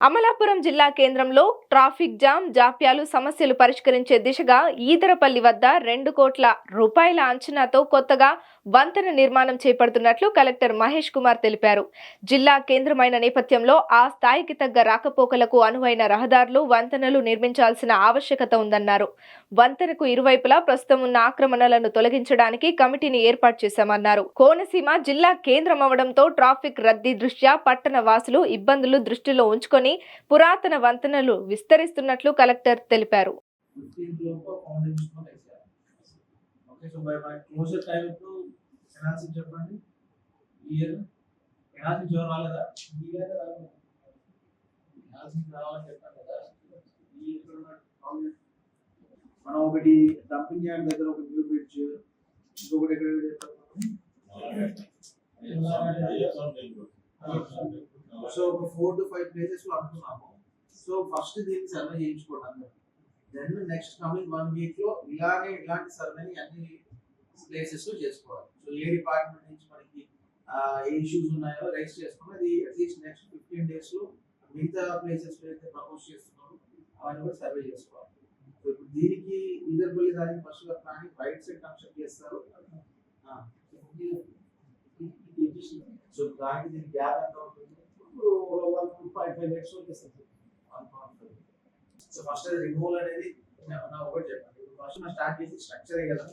అమలాపురం జిల్లా కేంద్రంలో traffic jam జాప్యాలు సమస్యలు పరిష్కరించే దిశగా ఈదరపల్లి వద్ద రెండు కోట్ల రూపాయల అంచనాతో కొత్తగా వంతెన నిర్మాణం చేపడుతున్నట్లు కలెక్టర్ మహేష్ కుమార్ తెలిపారు. జిల్లా కేంద్రమైన నేపథ్యంలో ఆ స్థాయికి తగ్గ రాకపోకలకు అనువైన రహదారులు వంతెనలు నిర్మించాల్సిన ఆవశ్యకత ఉందన్నారు. వంతెనకు ఇరువైపులా ప్రస్తుతం ఉన్న ఆక్రమణలను తొలగించడానికి కమిటీని ఏర్పాటు చేశామన్నారు. కోనసీమ జిల్లా కేంద్రం అవడంతో ట్రాఫిక్ రద్దీ దృష్ట్యా పట్టణ వాసులు ఇబ్బందులు దృష్టిలో ఉంచుకొని పురాతన వంతెనలు విస్తరిస్తున్నట్లు కలెక్టర్ తెలిపారు. మనం ఒకటి డంపింగ్ యార్డ్ దగ్గర ఒక న్యూ బ్రిడ్జ్ ఇంకొకటి ఎక్కడ సో ఒక ఫోర్ టు ఫైవ్ ప్లేసెస్లో అనుకున్నాము. సో ఫస్ట్ దీన్ని సర్వే చేయించుకోవడం దెన్ నెక్స్ట్ కమింగ్ వన్ వీక్లో ఇలానే ఇలాంటి సర్వేని అన్ని ప్లేసెస్లో చేసుకోవాలి. సో ఏ డిపార్ట్మెంట్ నుంచి మనకి ఏ ఇష్యూస్ ఉన్నాయో రైస్ చేసుకుని అది అట్లీస్ట్ నెక్స్ట్ ఫిఫ్టీన్ డేస్లో మిగతా ప్లేసెస్లో అయితే ప్రపోజ్ చేస్తున్నారో అవన్నీ కూడా సర్వే చేసుకోవాలి. సో ఇప్పుడు దీనికి ఇదర్పల్లి దానికి ఫస్ట్ కానీ రైట్ సైడ్ కన్స్ట్రక్ట్ చేస్తారు. సో దానికి దీనికి గ్యాప్ ఎంత ఉంటుంది? ఫైవ్ మినిట్స్ వచ్చేస్తుంది సో ఫస్ట్ రిమూవల్ అనేది ఒకటి చెప్పండి. ఫస్ట్ స్టార్ట్ చేసి స్ట్రక్చర్ కదా.